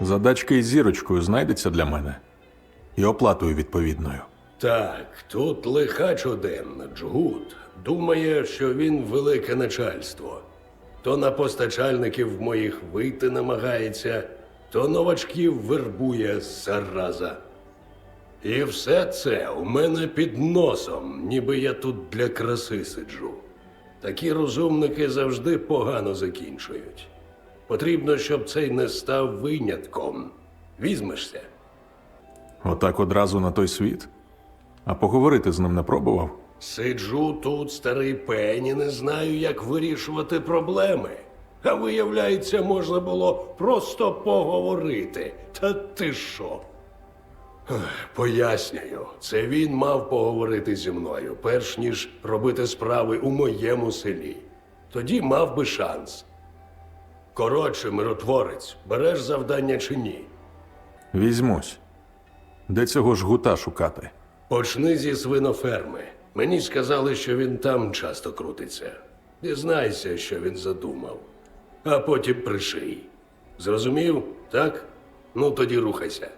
Задачка із зірочкою знайдеться для мене. І оплатою відповідною. Так, тут лихач один, Джгут, думає, що він велике начальство. То на постачальників моїх вийти намагається, то новачків вербує зараза. І все це у мене під носом, ніби я тут для краси сиджу. Такі розумники завжди погано закінчують. Потрібно, щоб цей не став винятком. Візьмешся. Отак одразу на той світ. А поговорити з ним не пробував? Сиджу тут, старий пені, не знаю, як вирішувати проблеми. А виявляється, можна було просто поговорити. Та ти що? Пояснюю, це він мав поговорити зі мною, перш ніж робити справи у моєму селі. Тоді мав би шанс. Коротше, миротворець, береш завдання чи ні? Візьмусь. Де цього ж гута шукати? Почни зі свиноферми. Мені сказали, що він там часто крутиться. Дізнайся, що він задумав. А потім приший. Зрозумів, так? Ну тоді рухайся.